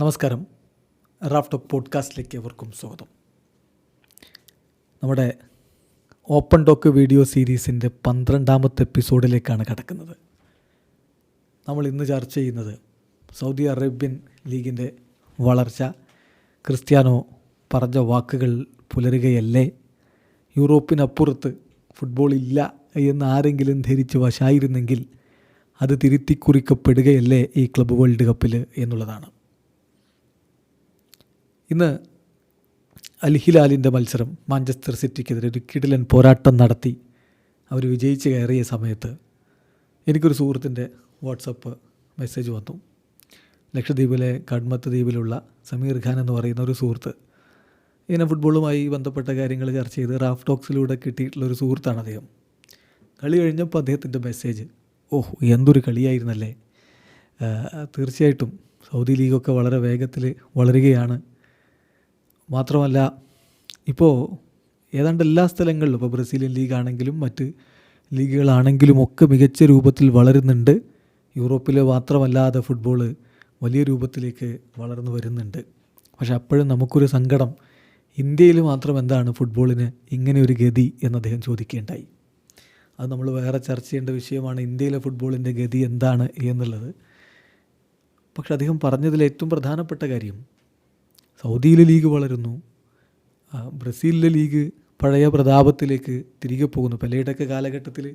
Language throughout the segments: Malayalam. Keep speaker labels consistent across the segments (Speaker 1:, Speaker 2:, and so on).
Speaker 1: നമസ്കാരം. റാഫ് ടോക്ക് പോഡ്കാസ്റ്റിലേക്ക് എവർക്കും സ്വാഗതം. നമ്മുടെ ഓപ്പൺ ടോക്ക് വീഡിയോ സീരീസിന്റെ പന്ത്രണ്ടാമത്തെ എപ്പിസോഡിലേക്കാണ് കടക്കുന്നത്. നമ്മൾ ഇന്ന് ചർച്ച ചെയ്യുന്നത് സൗദി അറേബ്യൻ ലീഗിന്റെ വളർച്ച ക്രിസ്ത്യാനോ പറഞ്ഞ വാക്കുകൾ പുലരുകയല്ലേ? യൂറോപ്പിനപ്പുറത്ത് ഫുട്ബോൾ ഇല്ല എന്ന് ആരെങ്കിലും ധരിച്ച് വശായിരുന്നെങ്കിൽ അത് തിരുത്തിക്കുറിക്കപ്പെടുകയല്ലേ ഈ ക്ലബ് വേൾഡ് കപ്പിൽ എന്നുള്ളതാണ്. ഇന്ന് അൽ ഹിലാലിന്റെ മത്സരം മാഞ്ചസ്റ്റർ സിറ്റിക്കെതിരെ ഒരു കിടിലൻ പോരാട്ടം നടത്തി അവർ വിജയിച്ച് കയറിയ സമയത്ത് എനിക്കൊരു സുഹൃത്തിന്റെ വാട്സപ്പ് മെസ്സേജ് വന്നു. ലക്ഷദ്വീപിലെ കഡ്മത്ത് ദ്വീപിലുള്ള സമീർ ഖാൻ എന്ന് പറയുന്ന ഒരു സുഹൃത്ത്. ഇങ്ങനെ ഫുട്ബോളുമായി ബന്ധപ്പെട്ട കാര്യങ്ങൾ ചർച്ച ചെയ്ത് റാഫ് ടോക്സിലൂടെ കിട്ടിയിട്ടുള്ള ഒരു സുഹൃത്താണ് അദ്ദേഹം. കളി കഴിഞ്ഞപ്പോൾ അദ്ദേഹത്തിന്റെ മെസ്സേജ് ഓഹ് എന്തൊരു കളിയായിരുന്നല്ലേ? തീർച്ചയായിട്ടും സൗദി ലീഗൊക്കെ വളരെ വേഗത്തിൽ വളരുകയാണ്. മാത്രമല്ല ഇപ്പോൾ ഏതാണ്ട് എല്ലാ സ്ഥലങ്ങളിലും ഇപ്പോൾ ബ്രസീലിയൻ ലീഗാണെങ്കിലും മറ്റ് ലീഗുകളാണെങ്കിലും ഒക്കെ മികച്ച രൂപത്തിൽ വളരുന്നുണ്ട്. യൂറോപ്പിൽ മാത്രമല്ലാതെ ഫുട്ബോൾ വലിയ രൂപത്തിലേക്ക് വളർന്നു വരുന്നുണ്ട്. പക്ഷെ അപ്പോഴും നമുക്കൊരു സങ്കടം ഇന്ത്യയിൽ മാത്രം എന്താണ് ഫുട്ബോളിന് ഇങ്ങനെ ഒരു ഗതി എന്ന് അദ്ദേഹം ചോദിക്കേണ്ടായി. അത് നമ്മൾ വേറെ ചർച്ച ചെയ്യേണ്ട വിഷയമാണ് ഇന്ത്യയിലെ ഫുട്ബോളിന്റെ ഗതി എന്താണ് എന്നുള്ളത്. പക്ഷെ അദ്ദേഹം പറഞ്ഞതിൽ ഏറ്റവും പ്രധാനപ്പെട്ട കാര്യം സൗദിയിലെ ലീഗ് വളരുന്നു. ബ്രസീലിലെ ലീഗ് പഴയ പ്രതാപത്തിലേക്ക് തിരികെ പോകുന്നു. പെലയുടെയൊക്കെ കാലഘട്ടത്തിൽ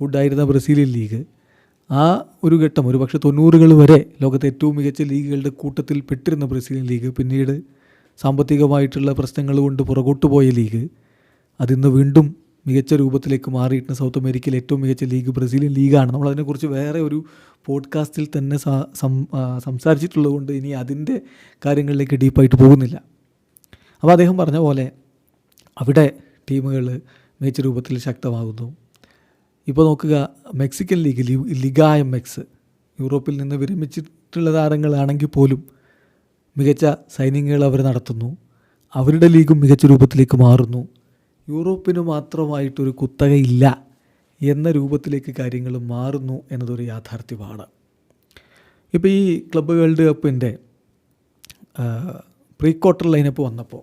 Speaker 1: ഉണ്ടായിരുന്ന ബ്രസീലിയൻ ലീഗ്. ആ ഒരു ഘട്ടം ഒരു പക്ഷേ തൊണ്ണൂറുകൾ വരെ ലോകത്തെ ഏറ്റവും മികച്ച ലീഗുകളുടെ കൂട്ടത്തിൽ പെട്ടിരുന്ന ബ്രസീലിയൻ ലീഗ് പിന്നീട് സാമ്പത്തികമായിട്ടുള്ള പ്രശ്നങ്ങൾ കൊണ്ട് പുറകോട്ട് പോയ ലീഗ്. അതിന്ന് വീണ്ടും മികച്ച രൂപത്തിലേക്ക് മാറിയിട്ട് സൗത്ത് അമേരിക്കയിലെ ഏറ്റവും മികച്ച ലീഗ് ബ്രസീലിയൻ ലീഗാണ്. നമ്മൾ അതിനെക്കുറിച്ച് വേറെ ഒരു പോഡ്കാസ്റ്റിൽ തന്നെ സ- സംസാരിച്ചിട്ടുള്ളത് കൊണ്ട് ഇനി അതിന്റെ കാര്യങ്ങളിലേക്ക് ഡീപ്പായിട്ട് പോകുന്നില്ല. അപ്പോൾ അദ്ദേഹം പറഞ്ഞ പോലെ അവിടെ ടീമുകൾ മികച്ച രൂപത്തിൽ ശക്തമാകുന്നു. ഇപ്പോൾ നോക്കുക Mexican league Liga M X യൂറോപ്പിൽ നിന്ന് വിരമിച്ചിട്ടുള്ള താരങ്ങളാണെങ്കിൽ പോലും മികച്ച സൈനിങ്ങുകൾ അവർ നടത്തുന്നു. അവരുടെ ലീഗും മികച്ച രൂപത്തിലേക്ക് മാറുന്നു. യൂറോപ്പിന് മാത്രമായിട്ടൊരു കുത്തകയില്ല എന്ന രൂപത്തിലേക്ക് കാര്യങ്ങൾ മാറുന്നു എന്നതൊരു യാഥാർത്ഥ്യമാണ്. ഇപ്പോൾ ഈ ക്ലബ് വേൾഡ് കപ്പിന്റെ പ്രീ ക്വാർട്ടർ ലൈനപ്പ് വന്നപ്പോൾ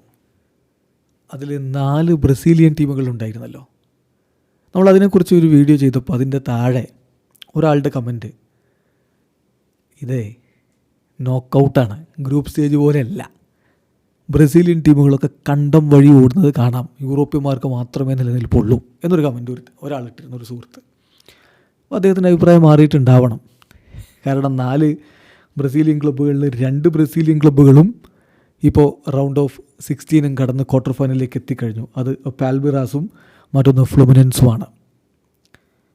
Speaker 1: അതിൽ നാല് ബ്രസീലിയൻ ടീമുകൾ ഉണ്ടായിരുന്നല്ലോ. നമ്മൾ അതിനെക്കുറിച്ച് ഒരു വീഡിയോ ചെയ്തപ്പോൾ അതിന്റെ താഴെ ഒരാളുടെ കമന്റ് ഇതേ നോക്കൗട്ടാണ് ഗ്രൂപ്പ് സ്റ്റേജ് പോലെയല്ല. ബ്രസീലിയൻ ടീമുകളൊക്കെ കണ്ടം വഴി ഓടുന്നത് കാണാം. യൂറോപ്യന്മാർക്ക് മാത്രമേ നിലനിൽപ്പുള്ളൂ എന്നൊരു കമന്റ് ഒരു ഒരാളിട്ടിരുന്ന ഒരു സുഹൃത്ത്. അപ്പോൾ അദ്ദേഹത്തിന്റെ അഭിപ്രായം മാറിയിട്ടുണ്ടാവണം. കാരണം നാല് ബ്രസീലിയൻ ക്ലബ്ബുകളിൽ രണ്ട് ബ്രസീലിയൻ ക്ലബ്ബുകളും ഇപ്പോൾ റൗണ്ട് ഓഫ് സിക്സ്റ്റീനും കടന്ന് ക്വാർട്ടർ ഫൈനലിലേക്ക് എത്തിക്കഴിഞ്ഞു. അത് പാൽബിറാസും മറ്റൊന്ന് ഫ്ലുമിനൻസുമാണ്.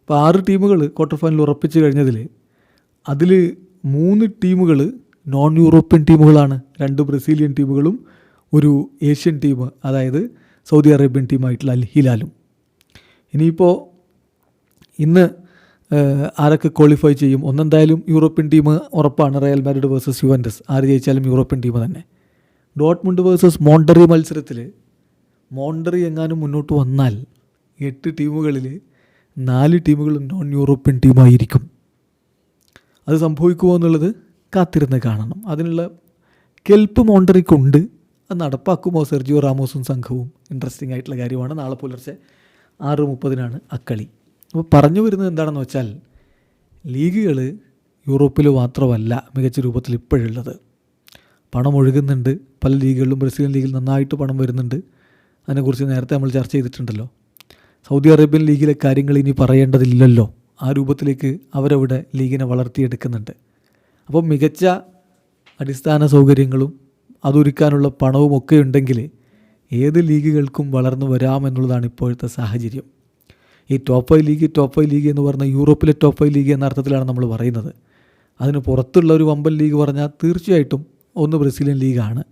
Speaker 1: അപ്പോൾ ആറ് ടീമുകൾ ക്വാർട്ടർ ഫൈനൽ ഉറപ്പിച്ച് കഴിഞ്ഞതിൽ അതിൽ മൂന്ന് ടീമുകൾ നോൺ യൂറോപ്യൻ ടീമുകളാണ്. രണ്ട് ബ്രസീലിയൻ ടീമുകളും ഒരു ഏഷ്യൻ ടീം അതായത് സൗദി അറേബ്യൻ ടീമായിട്ടുള്ള അൽ ഹിലാലും. ഇനിയിപ്പോൾ ഇന്ന് ആരൊക്കെ ക്വാളിഫൈ ചെയ്യും? ഒന്നെന്തായാലും യൂറോപ്യൻ ടീം ഉറപ്പാണ്. റയൽ മാഡ്രിഡ് വേഴ്സസ് യുവന്റസ് ആര് ജയിച്ചാലും യൂറോപ്യൻ ടീം തന്നെ. ഡോട്ട്മുണ്ട് വേഴ്സസ് മോണ്ടറി മത്സരത്തിൽ മോണ്ടറി എങ്ങാനും മുന്നോട്ട് വന്നാൽ എട്ട് ടീമുകളിൽ നാല് ടീമുകളും നോൺ യൂറോപ്യൻ ടീമായിരിക്കും അത് സംഭവിക്കുമോ എന്നുള്ളത് കാത്തിരുന്ന് കാണണം. അതിനുള്ള കെൽപ്പ് മോണ്ടറിക്കുണ്ട്. അത് നടപ്പാക്കുമോ സെർജിയോ റാമോസും സംഘവും? ഇൻട്രസ്റ്റിംഗ് ആയിട്ടുള്ള കാര്യമാണ്. നാളെ പുലർച്ചെ ആറ് മുപ്പതിനാണ് അക്കളി അപ്പോൾ പറഞ്ഞു വരുന്നത് എന്താണെന്ന് വെച്ചാൽ ലീഗുകൾ യൂറോപ്പിൽ മാത്രമല്ല മികച്ച രൂപത്തിൽ ഇപ്പോഴുള്ളത്. പണം ഒഴുകുന്നുണ്ട്. പല ലീഗുകളിലും ബ്രസീലിയൻ ലീഗിൽ നന്നായിട്ട് പണം വരുന്നുണ്ട്. അതിനെക്കുറിച്ച് നേരത്തെ നമ്മൾ ചർച്ച ചെയ്തിട്ടുണ്ടല്ലോ. സൗദി അറേബ്യൻ ലീഗിലെ കാര്യങ്ങൾ ഇനി പറയേണ്ടതില്ലല്ലോ. ആ രൂപത്തിലേക്ക് അവരവിടെ ലീഗിനെ വളർത്തിയെടുക്കുന്നുണ്ട്. അപ്പോൾ മികച്ച അടിസ്ഥാന സൗകര്യങ്ങളും അതൊരുക്കാനുള്ള പണവും ഒക്കെ ഉണ്ടെങ്കിൽ ഏത് ലീഗുകൾക്കും വളർന്നു വരാമെന്നുള്ളതാണ് ഇപ്പോഴത്തെ സാഹചര്യം. ഈ top five league top five league എന്ന് പറഞ്ഞാൽ യൂറോപ്പിലെ ടോപ്പ് ഫൈവ് ലീഗ് എന്ന അർത്ഥത്തിലാണ് നമ്മൾ പറയുന്നത്. അതിന് പുറത്തുള്ള ഒരു വമ്പൻ ലീഗ് പറഞ്ഞാൽ തീർച്ചയായിട്ടും ഒന്ന് ബ്രസീലിയൻ ലീഗാണ്.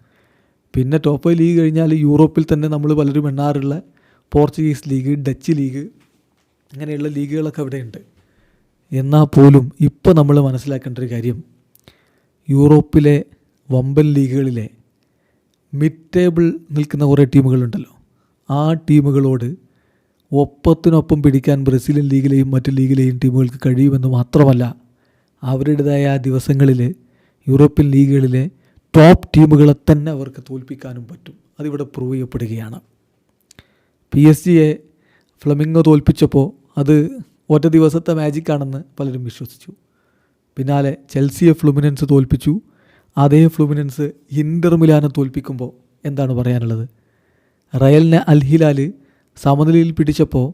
Speaker 1: പിന്നെ ടോപ്പ് ഫൈവ് ലീഗ് കഴിഞ്ഞാൽ യൂറോപ്പിൽ തന്നെ നമ്മൾ പലരും എണ്ണാറുള്ള പോർച്ചുഗീസ് ലീഗ് ഡച്ച് ലീഗ് അങ്ങനെയുള്ള ലീഗുകളൊക്കെ അവിടെയുണ്ട്. എന്നാൽ പോലും ഇപ്പോൾ നമ്മൾ മനസ്സിലാക്കേണ്ട ഒരു കാര്യം. യൂറോപ്പിലെ വമ്പൻ ലീഗുകളിലെ മിഡ് ടേബിൾ നിൽക്കുന്ന കുറേ ടീമുകളുണ്ടല്ലോ. ആ ടീമുകളോട് ഒപ്പത്തിനൊപ്പം പിടിക്കാൻ ബ്രസീലിയൻ ലീഗിലെയും മറ്റ് ലീഗിലെയും ടീമുകൾക്ക് കഴിയുമെന്ന് മാത്രമല്ല അവരുടേതായ ആ ദിവസങ്ങളിൽ യൂറോപ്യൻ ലീഗുകളിലെ ടോപ്പ് ടീമുകളെ തന്നെ അവർക്ക് തോൽപ്പിക്കാനും പറ്റും. അതിവിടെ പ്രൂവ് ചെയ്യപ്പെടുകയാണ്. പി എസ് ജിയെ ഫ്ലമിംഗോ തോൽപ്പിച്ചപ്പോൾ അത് ഒറ്റ ദിവസത്തെ മാജിക്കാണെന്ന് പലരും വിശ്വസിച്ചു. പിന്നാലെ ചെൽസിയെ ഫ്ലുമിനൻസ് തോൽപ്പിച്ചു. അതേ ഫ്ലുമിനൻസ് ഇന്റർ മിലാനെ തോൽപ്പിക്കുമ്പോൾ എന്താണ് പറയാനുള്ളത്? റയലിനെ അൽഹിലാൽ സമനിലയിൽ പിടിച്ചപ്പോൾ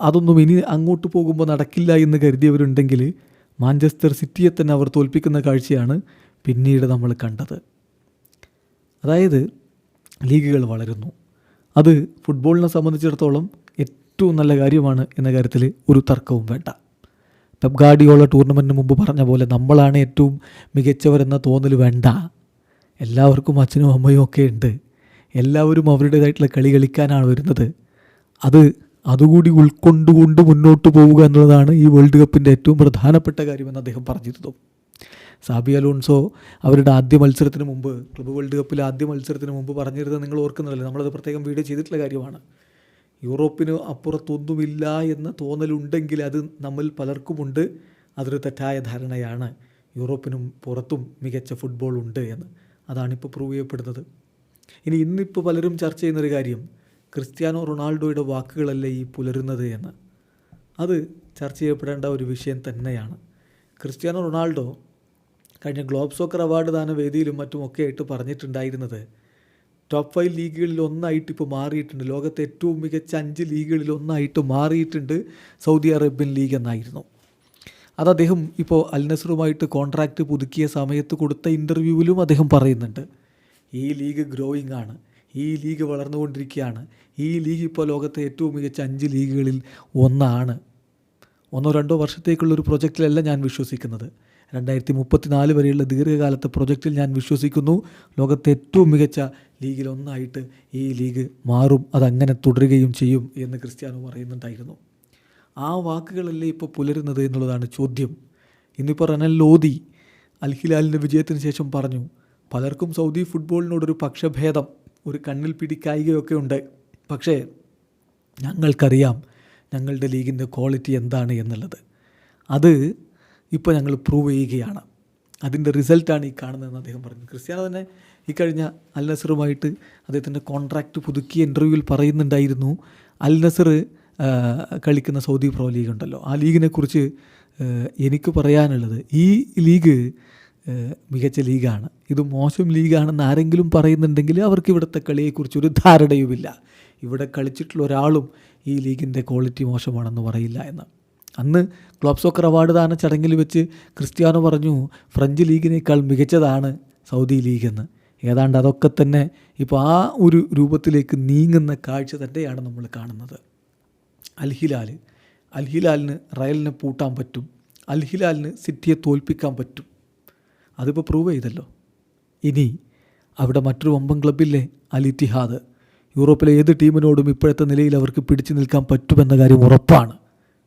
Speaker 1: അതൊന്നും ഇനി അങ്ങോട്ട് പോകുമ്പോൾ നടക്കില്ല എന്ന് കരുതിയവരുണ്ടെങ്കിൽ മാഞ്ചസ്റ്റർ സിറ്റിയെ തന്നെ അവർ തോൽപ്പിക്കുന്ന കാഴ്ചയാണ് പിന്നീട് നമ്മൾ കണ്ടത്. അതായത് ലീഗുകൾ വളരുന്നു. അത് ഫുട്ബോളിനെ സംബന്ധിച്ചിടത്തോളം ഏറ്റവും നല്ല കാര്യമാണ് എന്ന കാര്യത്തിൽ ഒരു തർക്കവും വേണ്ട. പെപ് ഗാർഡിയോള ടൂർണമെന്റിന് മുമ്പ് പറഞ്ഞ പോലെ നമ്മളാണ് ഏറ്റവും മികച്ചവരെന്ന തോന്നൽ വേണ്ട. എല്ലാവർക്കും അച്ഛനും അമ്മയും ഒക്കെ ഉണ്ട്. എല്ലാവരും അവരുടേതായിട്ടുള്ള കളി കളിക്കാനാണ് വരുന്നത്. അത് അതുകൂടി ഉൾക്കൊണ്ടുകൊണ്ട് മുന്നോട്ട് പോവുക എന്നുള്ളതാണ് ഈ വേൾഡ് കപ്പിന്റെ ഏറ്റവും പ്രധാനപ്പെട്ട കാര്യമെന്ന് അദ്ദേഹം പറഞ്ഞിരുന്നു. സാബി അലോൺസോ അവരുടെ ആദ്യ മത്സരത്തിന് മുമ്പ് ക്ലബ് വേൾഡ് കപ്പിലെ ആദ്യ മത്സരത്തിന് മുമ്പ് പറഞ്ഞിരുന്നത് നിങ്ങൾ ഓർക്കുന്നില്ലല്ലോ നമ്മളത് പ്രത്യേകം വീഡിയോ ചെയ്തിട്ടുള്ള കാര്യമാണ്. യൂറോപ്പിന് അപ്പുറത്തൊന്നുമില്ല എന്ന തോന്നലുണ്ടെങ്കിൽ അത് നമ്മൾ പലർക്കുമുണ്ട്. അതൊരു തെറ്റായ ധാരണയാണ്. യൂറോപ്പിനും പുറത്തും മികച്ച ഫുട്ബോൾ ഉണ്ട് എന്ന്. അതാണിപ്പോൾ പ്രൂവ് ചെയ്യപ്പെടുന്നത്. ഇനി ഇന്നിപ്പോൾ പലരും ചർച്ച ചെയ്യുന്നൊരു കാര്യം ക്രിസ്ത്യാനോ റൊണാൾഡോയുടെ വാക്കുകളല്ലേ ഈ പുലരുന്നത് എന്ന്. അത് ചർച്ച ചെയ്യപ്പെടേണ്ട ഒരു വിഷയം തന്നെയാണ്. ക്രിസ്ത്യാനോ റൊണാൾഡോ കഴിഞ്ഞ ഗ്ലോബ് സോക്കർ അവാർഡ് ദാന വേദിയിലും മറ്റുമൊക്കെ ആയിട്ട് പറഞ്ഞിട്ടുണ്ടായിരുന്നത് ടോപ്പ് ഫൈവ് ലീഗുകളിൽ ഒന്നായിട്ട് ഇപ്പോൾ മാറിയിട്ടുണ്ട്. ലോകത്തെ ഏറ്റവും മികച്ച അഞ്ച് ലീഗുകളിൽ ഒന്നായിട്ട് മാറിയിട്ടുണ്ട് സൗദി അറേബ്യൻ ലീഗ് എന്നായിരുന്നു. അത് അദ്ദേഹം ഇപ്പോൾ അൽ നസറുമായിട്ട് കോൺട്രാക്റ്റ് പുതുക്കിയ സമയത്ത് കൊടുത്ത ഇന്റർവ്യൂവിലും അദ്ദേഹം പറയുന്നുണ്ട്. ഈ ലീഗ് ഗ്രോയിങ് ആണ്. ഈ ലീഗ് വളർന്നുകൊണ്ടിരിക്കുകയാണ്. ഈ ലീഗ് ഇപ്പോൾ ലോകത്തെ ഏറ്റവും മികച്ച അഞ്ച് ലീഗുകളിൽ ഒന്നാണ്. ഒന്നോ രണ്ടോ വർഷത്തേക്കുള്ള ഒരു പ്രൊജക്റ്റിലല്ല ഞാൻ വിശ്വസിക്കുന്നത്. രണ്ടായിരത്തി മുപ്പത്തിനാല് വരെയുള്ള ദീർഘകാലത്തെ പ്രൊജക്റ്റിൽ ഞാൻ വിശ്വസിക്കുന്നു. ലോകത്തെ ഏറ്റവും മികച്ച ലീഗിലൊന്നായിട്ട് ഈ ലീഗ് മാറും അതങ്ങനെ തുടരുകയും ചെയ്യും എന്ന് ക്രിസ്ത്യാനോ പറയുന്നുണ്ടായിരുന്നു. ആ വാക്കുകളല്ലേ ഇപ്പോൾ പുലരുന്നത് എന്നുള്ളതാണ് ചോദ്യം. ഇന്നിപ്പോൾ റനൽ ലോദി അൽഹിലാലിന്റെ വിജയത്തിന് ശേഷം പറഞ്ഞു പലർക്കും സൗദി ഫുട്ബോളിനോടൊരു പക്ഷഭേദം ഒരു കണ്ണിൽ പിടിക്കായികയൊക്കെ ഉണ്ട്. പക്ഷേ ഞങ്ങൾക്കറിയാം ഞങ്ങളുടെ ലീഗിന്റെ ക്വാളിറ്റി എന്താണ് എന്നുള്ളത്. അത് ഇപ്പോൾ ഞങ്ങൾ പ്രൂവ് ചെയ്യുകയാണ്. അതിന്റെ റിസൾട്ടാണ് ഈ കാണുന്നതെന്ന് അദ്ദേഹം പറഞ്ഞു. ക്രിസ്ത്യാനോ തന്നെ ഇക്കഴിഞ്ഞ അൽ നസറുമായിട്ട് അദ്ദേഹത്തിന്റെ കോൺട്രാക്റ്റ് പുതുക്കിയ ഇന്റർവ്യൂവിൽ പറയുന്നുണ്ടായിരുന്നു അൽ നസർ കളിക്കുന്ന സൗദി പ്രോ ലീഗ് ഉണ്ടല്ലോ. ആ ലീഗിനെക്കുറിച്ച് കുറിച്ച് എനിക്ക് പറയാനുള്ളത് ഈ ലീഗ് മികച്ച ലീഗാണ് ഇത് മോശം ലീഗാണെന്ന് ആരെങ്കിലും പറയുന്നുണ്ടെങ്കിൽ അവർക്ക് ഇവിടുത്തെ കളിയെക്കുറിച്ച് ഒരു ധാരണയുമില്ല. ഇവിടെ കളിച്ചിട്ടുള്ള ഒരാളും ഈ ലീഗിന്റെ ക്വാളിറ്റി മോശമാണെന്ന് പറയില്ല എന്ന്. അന്ന് ക്ലോബ് സോക്കർ അവാർഡ് ദാന ചടങ്ങിൽ വെച്ച് ക്രിസ്ത്യാനോ പറഞ്ഞു ഫ്രഞ്ച് ലീഗിനേക്കാൾ മികച്ചതാണ് സൗദി ലീഗ് എന്ന്. ഏതാണ്ട് അതൊക്കെ തന്നെ ഇപ്പോൾ ആ ഒരു രൂപത്തിലേക്ക് നീങ്ങുന്ന കാഴ്ച തന്നെയാണ് നമ്മൾ കാണുന്നത്. അൽഹിലാൽ അൽഹിലാലിന് റയലിനെ പൂട്ടാൻ പറ്റും അൽഹിലാലിന് സിറ്റിയെ തോൽപ്പിക്കാൻ പറ്റും. അതിപ്പോൾ പ്രൂവ് ചെയ്തല്ലോ. ഇനി അവിടെ മറ്റൊരു വമ്പൻ ക്ലബില്ലേ അൽ ഇത്തിഹാദ്. യൂറോപ്പിലെ ഏത് ടീമിനോടും ഇപ്പോഴത്തെ നിലയിൽ അവർക്ക് പിടിച്ചു നിൽക്കാൻ പറ്റുമെന്ന കാര്യം ഉറപ്പാണ്.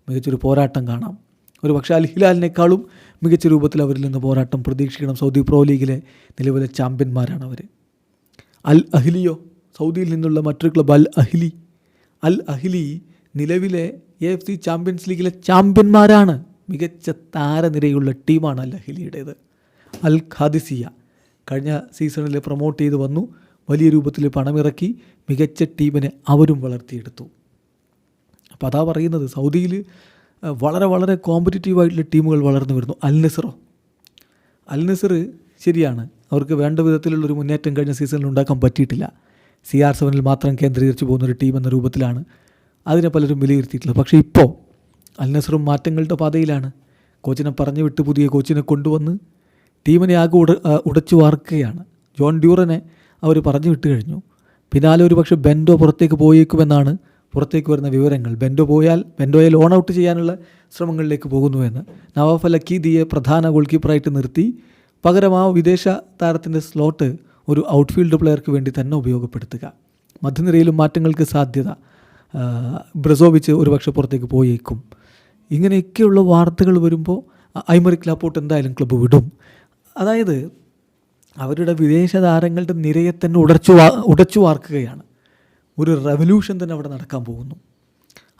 Speaker 1: മികച്ചൊരു പോരാട്ടം കാണാം. ഒരു പക്ഷേ അൽ ഹിലാലിനേക്കാളും മികച്ച രൂപത്തിൽ അവരിൽ നിന്ന് പോരാട്ടം പ്രതീക്ഷിക്കണം സൗദി പ്രോ ലീഗിലെ നിലവിലെ ചാമ്പ്യന്മാരാണ് അവർ അൽ അഹ്ലിയോ സൗദിയിൽ നിന്നുള്ള മറ്റൊരു club Al Ahli. Al Ahli നിലവിലെ എ എഫ് സി ചാമ്പ്യൻസ് ലീഗിലെ ചാമ്പ്യന്മാരാണ്. മികച്ച താരനിരയുള്ള ടീമാണ് അൽ അഹ്ലിയുടേത്. അൽ ഖാദിസിയ കഴിഞ്ഞ സീസണിൽ പ്രൊമോട്ട് ചെയ്ത് വന്നു. വലിയ രൂപത്തിൽ പണമിറക്കി മികച്ച ടീമിനെ അവരും വളർത്തിയെടുത്തു. അപ്പോൾ അതാ പറയുന്നത് സൗദിയിൽ വളരെ വളരെ കോമ്പറ്റീറ്റീവായിട്ടുള്ള ടീമുകൾ വളർന്നു വരുന്നു. അൽ നസറോ അൽ നസർ ശരിയാണ്. അവർക്ക് വേണ്ട വിധത്തിലുള്ളൊരു മുന്നേറ്റം കഴിഞ്ഞ സീസണിൽ ഉണ്ടാക്കാൻ പറ്റിയിട്ടില്ല. സി ആർ സെവനിൽ മാത്രം കേന്ദ്രീകരിച്ച് പോകുന്ന ഒരു ടീം എന്ന രൂപത്തിലാണ് അതിനെ പലരും വിലയിരുത്തിയിട്ടുള്ളത്. പക്ഷേ ഇപ്പോൾ അൽ നസറും മാറ്റങ്ങളുടെ പാതയിലാണ്. കോച്ചിനെ പറഞ്ഞു വിട്ട് പുതിയ കോച്ചിനെ കൊണ്ടുവന്ന് ടീമിനെ ആകെ ഉട ഉടച്ചു വാർക്കുകയാണ്. ജോൺ ഡ്യൂറനെ അവർ പറഞ്ഞു വിട്ട് കഴിഞ്ഞു. പിന്നാലെ ഒരു പക്ഷേ ബെൻഡോ പുറത്തേക്ക് പോയേക്കുമെന്നാണ് പുറത്തേക്ക് വരുന്ന വിവരങ്ങൾ ബെൻഡോ പോയാൽ ബെൻഡോയെ ലോൺ ഔട്ട് ചെയ്യാനുള്ള ശ്രമങ്ങളിലേക്ക് പോകുന്നുവെന്ന് നവാഫ് അൽ അക്കീദിയെ പ്രധാന ഗോൾ കീപ്പറായിട്ട് നിർത്തി. പകരം ആ വിദേശ താരത്തിന്റെ സ്ലോട്ട് ഒരു ഔട്ട്ഫീൽഡ് പ്ലെയർക്ക് വേണ്ടി തന്നെ ഉപയോഗപ്പെടുത്തുക. മധ്യനിരയിലും മാറ്റങ്ങൾക്ക് സാധ്യത ബ്രസോവിച്ച് ഒരുപക്ഷെ പുറത്തേക്ക് പോയേക്കും. ഇങ്ങനെയൊക്കെയുള്ള വാർത്തകൾ വരുമ്പോൾ ഐമറി ക്ലാപ്പോട്ട് എന്തായാലും ക്ലബ്ബ് വിടും. അതായത് അവരുടെ വിദേശ താരങ്ങളുടെ നിരയെ തന്നെ ഉടച്ചു ഉടച്ചു വാർക്കുകയാണ്. ഒരു റെവല്യൂഷൻ തന്നെ അവിടെ നടക്കാൻ പോകുന്നു.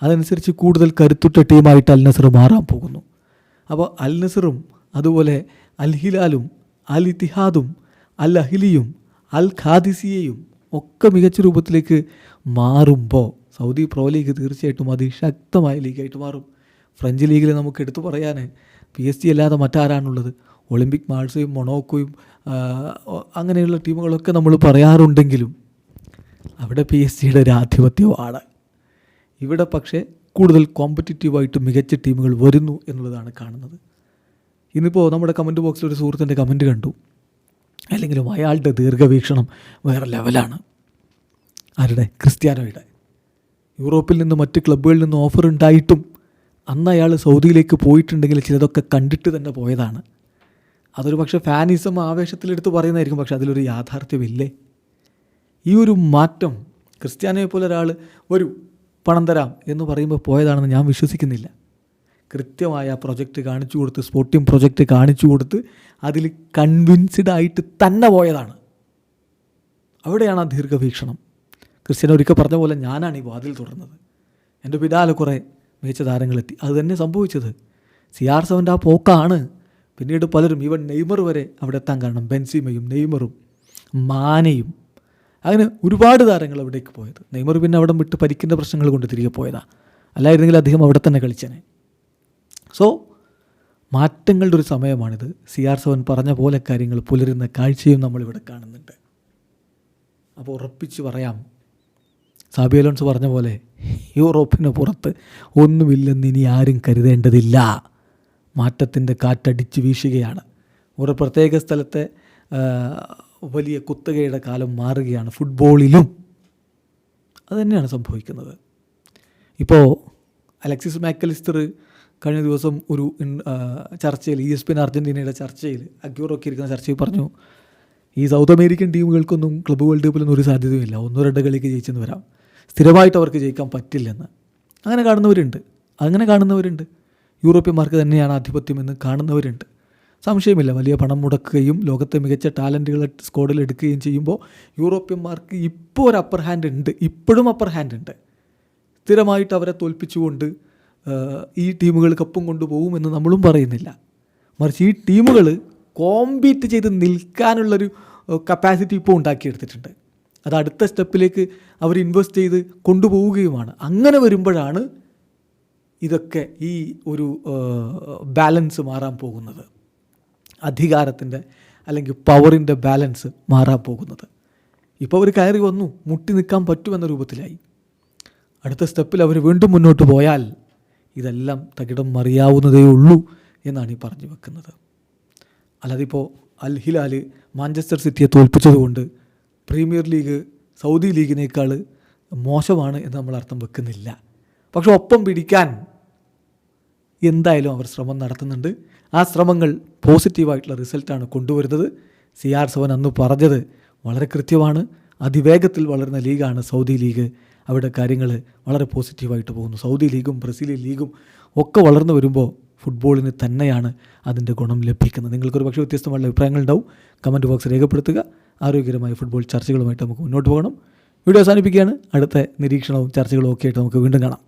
Speaker 1: അതനുസരിച്ച് കൂടുതൽ കരുത്തുറ്റ ടീമായിട്ട് അൽ നസർ മാറാൻ പോകുന്നു. അപ്പോൾ അൽ നസറും അതുപോലെ അൽ ഹിലാലും അൽ ഇത്തിഹാദും അൽ അഹിലിയും അൽ ഖാദിസിയയും ഒക്കെ മികച്ച രൂപത്തിലേക്ക് മാറുമ്പോൾ സൗദി പ്രോ ലീഗ് തീർച്ചയായിട്ടും അതിശക്തമായ ലീഗായിട്ട് മാറും. ഫ്രഞ്ച് ലീഗിൽ നമുക്ക് എടുത്തു പറയാൻ പി എസ് ജി അല്ലാതെ മറ്റാരാണുള്ളത്? ഒളിമ്പിക് മാൾസയും മൊണോക്കോയും അങ്ങനെയുള്ള ടീമുകളൊക്കെ നമ്മൾ പറയാറുണ്ടെങ്കിലും അവിടെ പി എസ് സിയുടെ ഒരു ആധിപത്യമാണ്. ഇവിടെ പക്ഷേ കൂടുതൽ കോമ്പറ്റിറ്റീവായിട്ട് മികച്ച ടീമുകൾ വരുന്നു എന്നുള്ളതാണ് കാണുന്നത്. ഇന്നിപ്പോൾ നമ്മുടെ കമന്റ് ബോക്സിൽ ഒരു സുഹൃത്തിന്റെ കമന്റ് കണ്ടു. അല്ലെങ്കിലും അയാളുടെ ദീർഘവീക്ഷണം വേറെ ലെവലാണ് ആരുടെ? ക്രിസ്ത്യാനോയുടെ. യൂറോപ്പിൽ നിന്ന് മറ്റ് ക്ലബ്ബുകളിൽ നിന്ന് ഓഫർ ഉണ്ടായിട്ടും അന്ന് അയാൾ സൗദിയിലേക്ക് പോയിട്ടുണ്ടെങ്കിൽ ചിലതൊക്കെ കണ്ടിട്ട് തന്നെ പോയതാണ്. അതൊരു പക്ഷേ ഫാനിസം ആവേശത്തിലെടുത്ത് പറയുന്നതായിരിക്കും പക്ഷേ അതിലൊരു യാഥാർത്ഥ്യമില്ലേ? ഈ ഒരു മാറ്റം ക്രിസ്ത്യാനിയെ പോലെ ഒരാൾ വരൂ പണം തരാം എന്ന് പറയുമ്പോൾ പോയതാണെന്ന് ഞാൻ വിശ്വസിക്കുന്നില്ല. കൃത്യമായ പ്രൊജക്റ്റ് കാണിച്ചു കൊടുത്ത് സ്പോർട്ടിംഗ് പ്രൊജക്റ്റ് കാണിച്ചു കൊടുത്ത് അതിൽ കൺവിൻസ്ഡ് ആയിട്ട് തന്നെ പോയതാണ്. അവിടെയാണ് ആ ദീർഘവീക്ഷണം. ക്രിസ്ത്യൻ ഒരിക്കൽ പറഞ്ഞ പോലെ ഞാനാണ് ഈ വാതിൽ തുറന്നത്. എന്റെ പിന്നാലെ കുറേ മികച്ച താരങ്ങളെത്തി. അത് തന്നെ സംഭവിച്ചത്. സി ആർ സെവന്റെ ആ പോക്കാണ്. പിന്നീട് പലരും ഈവൻ നെയ്മർ വരെ അവിടെ എത്താൻ കാരണം. ബെൻസിമയും നെയ്മറും മാനയും അങ്ങനെ ഒരുപാട് താരങ്ങൾ അവിടേക്ക് പോയത്. നെയ്മർ പിന്നെ അവിടെ വിട്ട് പരിക്കിന്റെ പ്രശ്നങ്ങൾ കൊണ്ട് തിരികെ പോയതാണ് അല്ലായിരുന്നെങ്കിൽ അദ്ദേഹം അവിടെ തന്നെ കളിച്ചനെ. സോ മാറ്റങ്ങളുടെ ഒരു സമയമാണിത്. സി ആർ സെവൻ പറഞ്ഞ പോലെ കാര്യങ്ങൾ പുലരുന്ന കാഴ്ചയും നമ്മളിവിടെ കാണുന്നുണ്ട്. അപ്പോൾ ഉറപ്പിച്ച് പറയാം. സാബി അലോൺസ് പറഞ്ഞ പോലെ യൂറോപ്പിന് പുറത്ത് ഒന്നുമില്ലെന്ന് ഇനി ആരും കരുതേണ്ടതില്ല. മാറ്റത്തിന്റെ കാറ്റടിച്ച് വീശുകയാണ്. ഒരു പ്രത്യേക സ്ഥലത്തെ വലിയ കുത്തകയുടെ കാലം മാറുകയാണ് ഫുട്ബോളിലും. അതുതന്നെയാണ് സംഭവിക്കുന്നത്. ഇപ്പോൾ അലക്സിസ് മാക്കലിസ്റ്റർ കഴിഞ്ഞ ദിവസം ഒരു ചർച്ചയിൽ ഇ എസ് പി അർജന്റീനയുടെ ചർച്ചയിൽ അഗ്യൂറൊക്കെ ഇരിക്കുന്ന ചർച്ചയിൽ പറഞ്ഞു ഈ സൗത്ത് അമേരിക്കൻ ടീമുകൾക്കൊന്നും ക്ലബ്ബ് വേൾഡ് കപ്പിലൊന്നും ഒരു സാധ്യതയുമില്ല. ഒന്നോ രണ്ടോ കളിക്ക് ജയിച്ചെന്ന് വരാം. സ്ഥിരമായിട്ട് അവർക്ക് ജയിക്കാൻ പറ്റില്ലെന്ന്. അങ്ങനെ കാണുന്നവരുണ്ട്. അങ്ങനെ കാണുന്നവരുണ്ട്. യൂറോപ്യന്മാർക്ക് തന്നെയാണ് ആധിപത്യമെന്ന് കാണുന്നവരുണ്ട്. സംശയമില്ല. വലിയ പണം മുടക്കുകയും ലോകത്തെ മികച്ച ടാലന്റുകളെ സ്ക്വാഡിൽ എടുക്കുകയും ചെയ്യുമ്പോൾ യൂറോപ്യന്മാർക്ക് ഇപ്പോൾ ഒരു അപ്പർ ഹാൻഡ് ഉണ്ട്. ഇപ്പോഴും അപ്പർ ഹാൻഡ് ഉണ്ട്. സ്ഥിരമായിട്ട് അവരെ തോൽപ്പിച്ചുകൊണ്ട് ഈ ടീമുകൾ കപ്പും കൊണ്ടുപോകുമെന്ന് നമ്മളും പറയുന്നില്ല. മറിച്ച് ഈ ടീമുകൾ കോമ്പീറ്റ് ചെയ്ത് നിൽക്കാനുള്ളൊരു കപ്പാസിറ്റി ഇപ്പോൾ ഉണ്ടാക്കിയെടുത്തിട്ടുണ്ട്. അത് അടുത്ത സ്റ്റെപ്പിലേക്ക് അവർ ഇൻവെസ്റ്റ് ചെയ്ത് കൊണ്ടുപോവുകയുമാണ്. അങ്ങനെ വരുമ്പോഴാണ് ഇതൊക്കെ ഈ ഒരു ബാലൻസ് മാറാൻ പോകുന്നത്. അധികാരത്തിന്റെ അല്ലെങ്കിൽ പവറിന്റെ ബാലൻസ് മാറാൻ പോകുന്നത്. ഇപ്പോൾ അവർ കയറി വന്നു മുട്ടി നിൽക്കാൻ പറ്റുമെന്ന രൂപത്തിലായി. അടുത്ത സ്റ്റെപ്പിൽ അവർ വീണ്ടും മുന്നോട്ട് പോയാൽ ഇതെല്ലാം തകിടം മറിയാവുന്നതേ ഉള്ളൂ എന്നാണ് ഈ പറഞ്ഞു വെക്കുന്നത്. അല്ലാതെ ഇപ്പോൾ അൽ ഹിലാൽ മാഞ്ചസ്റ്റർ സിറ്റിയെ തോൽപ്പിച്ചതുകൊണ്ട് പ്രീമിയർ ലീഗ് സൗദി ലീഗിനേക്കാൾ മോശമാണ് എന്ന് നമ്മൾ അർത്ഥം വെക്കുന്നില്ല. പക്ഷെ ഒപ്പം പിടിക്കാൻ എന്തായാലും അവർ ശ്രമം നടത്തുന്നുണ്ട്. ആ ശ്രമങ്ങൾ പോസിറ്റീവായിട്ടുള്ള റിസൾട്ടാണ് കൊണ്ടുവരുന്നത്. സി ആർ സെവൻ അന്ന് പറഞ്ഞത് വളരെ കൃത്യമാണ്. അതിവേഗത്തിൽ വളരുന്ന ലീഗാണ് സൗദി ലീഗ്. അവിടെ കാര്യങ്ങൾ വളരെ പോസിറ്റീവായിട്ട് പോകുന്നു. സൗദി ലീഗും ബ്രസീലിയൻ ലീഗും ഒക്കെ വളർന്നു വരുമ്പോൾ ഫുട്ബോളിന് തന്നെയാണ് അതിന്റെ ഗുണം ലഭിക്കുന്നത്. നിങ്ങൾക്കൊരു പക്ഷേ വ്യത്യസ്തമായുള്ള അഭിപ്രായങ്ങൾ ഉണ്ടാവും. കമന്റ് ബോക്സ് രേഖപ്പെടുത്തുക. ആരോഗ്യകരമായ ഫുട്ബോൾ ചർച്ചകളുമായിട്ട് നമുക്ക് മുന്നോട്ട് പോകണം. വീഡിയോ അവസാനിപ്പിക്കുകയാണ്. അടുത്ത നിരീക്ഷണവും ചർച്ചകളും ഒക്കെ ആയിട്ട് നമുക്ക് വീണ്ടും കാണാം.